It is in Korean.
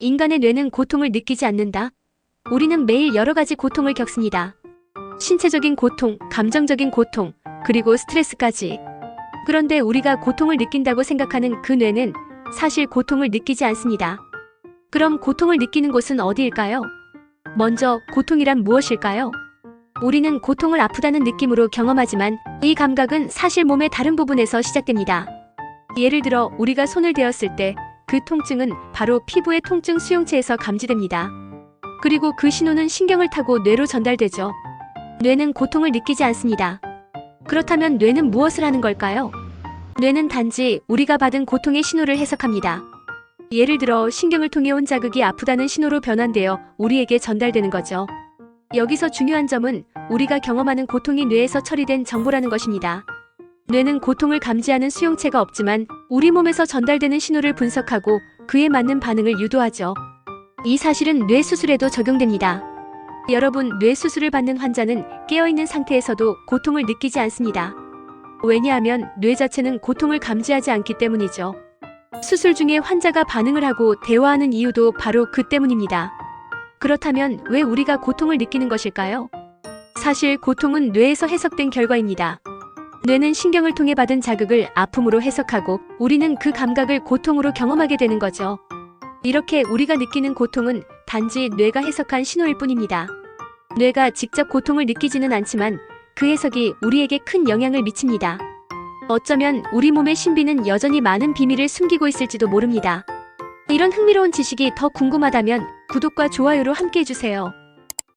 인간의 뇌는 고통을 느끼지 않는다. 우리는 매일 여러 가지 고통을 겪습니다. 신체적인 고통, 감정적인 고통, 그리고 스트레스까지. 그런데 우리가 고통을 느낀다고 생각하는 그 뇌는 사실 고통을 느끼지 않습니다. 그럼 고통을 느끼는 곳은 어디일까요? 먼저 고통이란 무엇일까요? 우리는 고통을 아프다는 느낌으로 경험하지만 이 감각은 사실 몸의 다른 부분에서 시작됩니다. 예를 들어 우리가 손을 대었을 때 그 통증은 바로 피부의 통증 수용체에서 감지됩니다. 그리고 그 신호는 신경을 타고 뇌로 전달되죠. 뇌는 고통을 느끼지 않습니다. 그렇다면 뇌는 무엇을 하는 걸까요? 뇌는 단지 우리가 받은 고통의 신호를 해석합니다. 예를 들어 신경을 통해 온 자극이 아프다는 신호로 변환되어 우리에게 전달되는 거죠. 여기서 중요한 점은 우리가 경험하는 고통이 뇌에서 처리된 정보라는 것입니다. 뇌는 고통을 감지하는 수용체가 없지만 우리 몸에서 전달되는 신호를 분석하고 그에 맞는 반응을 유도하죠. 이 사실은 뇌 수술에도 적용됩니다. 여러분, 뇌 수술을 받는 환자는 깨어있는 상태에서도 고통을 느끼지 않습니다. 왜냐하면 뇌 자체는 고통을 감지하지 않기 때문이죠. 수술 중에 환자가 반응을 하고 대화하는 이유도 바로 그 때문입니다. 그렇다면 왜 우리가 고통을 느끼는 것일까요? 사실 고통은 뇌에서 해석된 결과입니다. 뇌는 신경을 통해 받은 자극을 아픔으로 해석하고 우리는 그 감각을 고통으로 경험하게 되는 거죠. 이렇게 우리가 느끼는 고통은 단지 뇌가 해석한 신호일 뿐입니다. 뇌가 직접 고통을 느끼지는 않지만 그 해석이 우리에게 큰 영향을 미칩니다. 어쩌면 우리 몸의 신비는 여전히 많은 비밀을 숨기고 있을지도 모릅니다. 이런 흥미로운 지식이 더 궁금하다면 구독과 좋아요로 함께 해주세요.